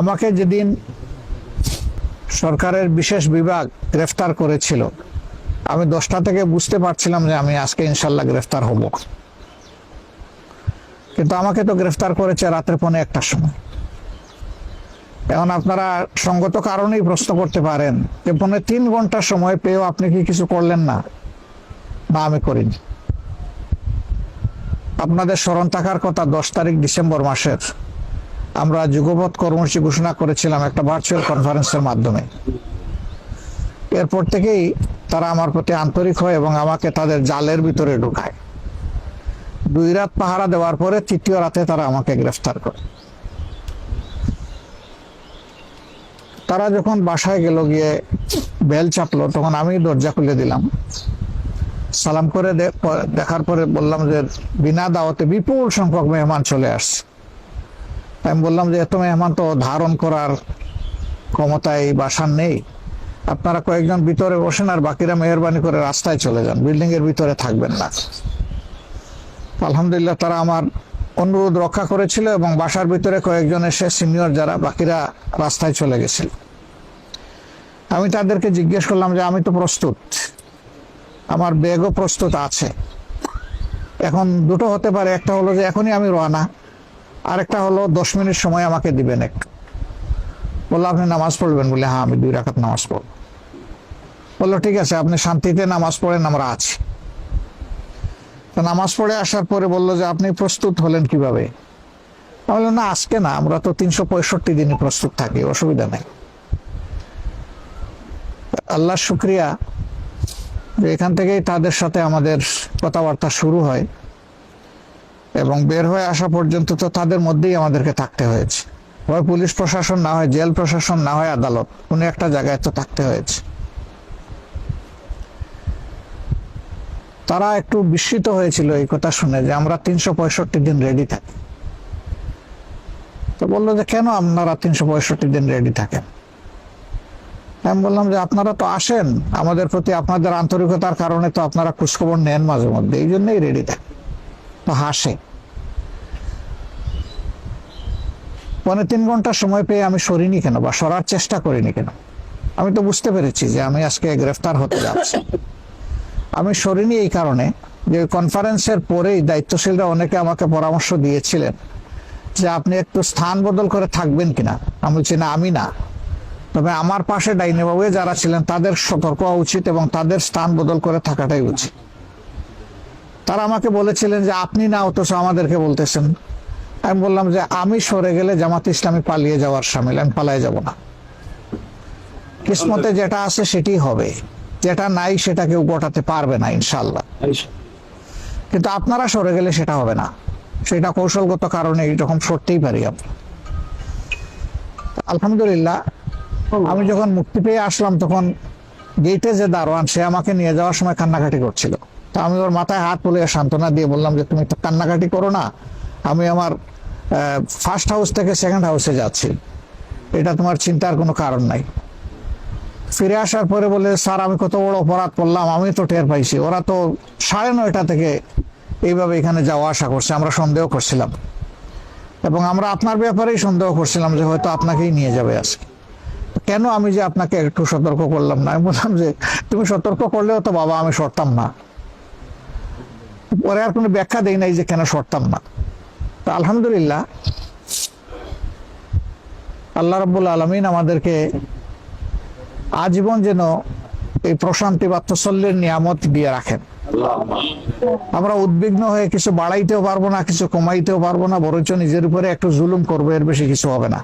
আমাকে যেদিন সরকারের বিশেষ বিভাগ গ্রেফতার করেছিল, আমি দশটা থেকে বুঝতে পারছিলাম যে আমি আজকে ইনশাল্লাহ গ্রেফতার হব। কিন্তু আমাকে তো গ্রেফতার করেছে রাত্রে পৌনে একটার সময়। এখন আপনারা সঙ্গত কারণেই প্রশ্ন করতে পারেন যে পৌনে তিন ঘণ্টার সময় পেয়েও আপনি কি কিছু করলেন না? না, আমি করিনি। আপনাদের স্মরণ থাকার কথা দশ তারিখ ডিসেম্বর মাসের আমরা যুগপথ কর্মসূচি ঘোষণা করেছিলাম একটা ভার্চুয়াল কনফারেন্সের মাধ্যমে। এরপর থেকেই তারা আমার প্রতি আন্তরিক হয় এবং আমাকে তাদের জালের ভিতরে ঢুকায়। দুই রাত পাহারা দেওয়ার পরে তৃতীয় রাতে তারা আমাকে গ্রেফতার করে। তারা যখন বাসায় গেল গিয়ে বেল চাপলো, তখন আমি দরজা খুলে দিলাম। সালাম করে দেখার পরে বললাম যে, বিনা দাওয়াতে বিপুল সংখ্যক মেহমান চলে আসছে। আমি বললাম যে এত মেহমান তো ধারণ করার ক্ষমতায় বাসার নেই। আপনারা কয়েকজন ভিতরে বসেন আর বাকিরা মেহরবানি করে রাস্তায় চলে যান বিল্ডিং এর ভিতরে থাকবেন না। আলহামদুলিল্লাহ তারা আমার অনুরোধ রক্ষা করেছিল এবং বাসার ভিতরে কয়েকজন এসে সিনিয়র যারা, বাকিরা রাস্তায় চলে গেছিল। আমি তাদেরকে জিজ্ঞেস করলাম যে আমি তো প্রস্তুত, আমার ব্যাগও প্রস্তুত আছে। এখন দুটো হতে পারে, একটা হলো যে এখনই আমি রওনা। আরেকটা হলো দশ মিনিট সময় আমাকে দিবেন এক। বলল, আপনি নামাজ পড়বেন? বলে হ্যাঁ আমি দুই রাখাত নামাজ পড়ব। বলল, ঠিক আছে, আপনি শান্তিতে নামাজ পড়েন, আমরা আছি। তো নামাজ পড়ে আসার পরে বলল যে, আপনি প্রস্তুত হলেন কীভাবে? আমি বললাম, না, আজকে না, আমরা তো তিনশো পঁয়ষট্টি দিনই প্রস্তুত থাকি, অসুবিধা নেই। আল্লাহ শুক্রিয়া যে এখান থেকেই তাদের সাথে আমাদের কথাবার্তা শুরু হয়। এবং বের হয়ে আসা পর্যন্ত তো তাদের মধ্যেই আমাদেরকে থাকতে হয়েছে। হয় পুলিশ প্রশাসন, না হয় জেল প্রশাসন, না হয় আদালত, কোনো একটা জায়গায় তো থাকতে হয়েছে। তারা একটু বিস্মিত হয়েছিল এই কথা শুনে যে আমরা তিনশো পঁয়ষট্টি দিন রেডি থাকি। তো বলল যে কেন আপনারা তিনশো পঁয়ষট্টি দিন রেডি থাকেন? আমি বললাম যে আপনারা তো আসেন, আমাদের প্রতি আপনাদের আন্তরিকতার কারণে তো আপনারা খোঁজখবর নেন মাঝে মধ্যে, এই জন্যই রেডি থাকে। তো হাসে। পনে তিন ঘণ্টা সময় পেয়ে আমি সরিনি কেন বা সরার চেষ্টা করিনি কেন? আমি তো বুঝতে পেরেছি যে আমি আজকে গ্রেফতার হতে যাচ্ছি। আমি সরিনি এই কারণে যে কনফারেন্সের পরেই দায়িত্বশীলরা অনেকে আমাকে পরামর্শ দিয়েছিলেন যে আপনি একটু স্থান বদল করে থাকবেন কিনা। আমি বলছি, না, আমি না। তবে আমার পাশে ডাইনে বাবু যারা ছিলেন তাদের সতর্ক হওয়া উচিত এবং তাদের স্থান বদল করে থাকাটাই উচিত। তারা আমাকে বলেছিলেন যে, আপনি না, অথচ আমাদেরকে বলতেছেন। আমি বললাম যে, আমি সরে গেলে জামাত ইসলামী পালিয়ে যাওয়ার সামিল, আমি পালায় যাব না। কিসমতে যেটা আছে সেটি হবে। যেটা নাই সেটা কেউ গোটাতে পারবে না ইনশাল্লাহ কিন্তু আপনারা সরে গেলে সেটা হবে না। সেটা কৌশলগত কারণে এইরকম সরতেই পারি আমরা। আলহামদুলিল্লাহ, আমি যখন মুক্তি পেয়ে আসলাম, তখন গেটে যে দারোয়ান, সে আমাকে নিয়ে যাওয়ার সময় কান্নাকাটি করছিল। তা আমি ওর মাথায় হাত বলে সান্ত্বনা দিয়ে বললাম যে, তুমি কান্নাকাটি করো না। আমি আমার ফার্স্ট হাউস থেকে সেকেন্ড হাউসে যাচ্ছি। এটা তোমার চিন্তার কোনো কারণ নাই। ফিরে আসার পরে বলে, স্যার, আমি কত বড় অপরাধ করলাম, আমি তো টের পাইছি। ওরা তো সাড়ে নয়টা থেকে এইভাবে এখানে যাওয়া আসা করছে, আমরা সন্দেহ করছিলাম। এবং আমরা আপনার ব্যাপারেই সন্দেহ করছিলাম যে, হয়তো আপনাকেই নিয়ে যাবে আজকে। কেন আমি যে আপনাকে একটু সতর্ক করলাম না? আমি বললাম যে, তুমি সতর্ক করলেও তো বাবা, আমি সরতাম না। পরে আর কোনো ব্যাখ্যা দেই নাই যে কেন সরতাম না। তো আলহামদুলিল্লাহ, আল্লাহ রব্বুল আলমিন আমাদেরকে আজীবন যেন এই প্রশান্তি বা তসল্যের নিয়ামত দিয়ে রাখেন। আমরা উদ্বিগ্ন হয়ে কিছু বাড়াইতেও পারব না, কিছু কমাইতেও পারব না, বরঞ্চ নিজের উপরে একটু জুলুম করব, এর বেশি কিছু হবে না।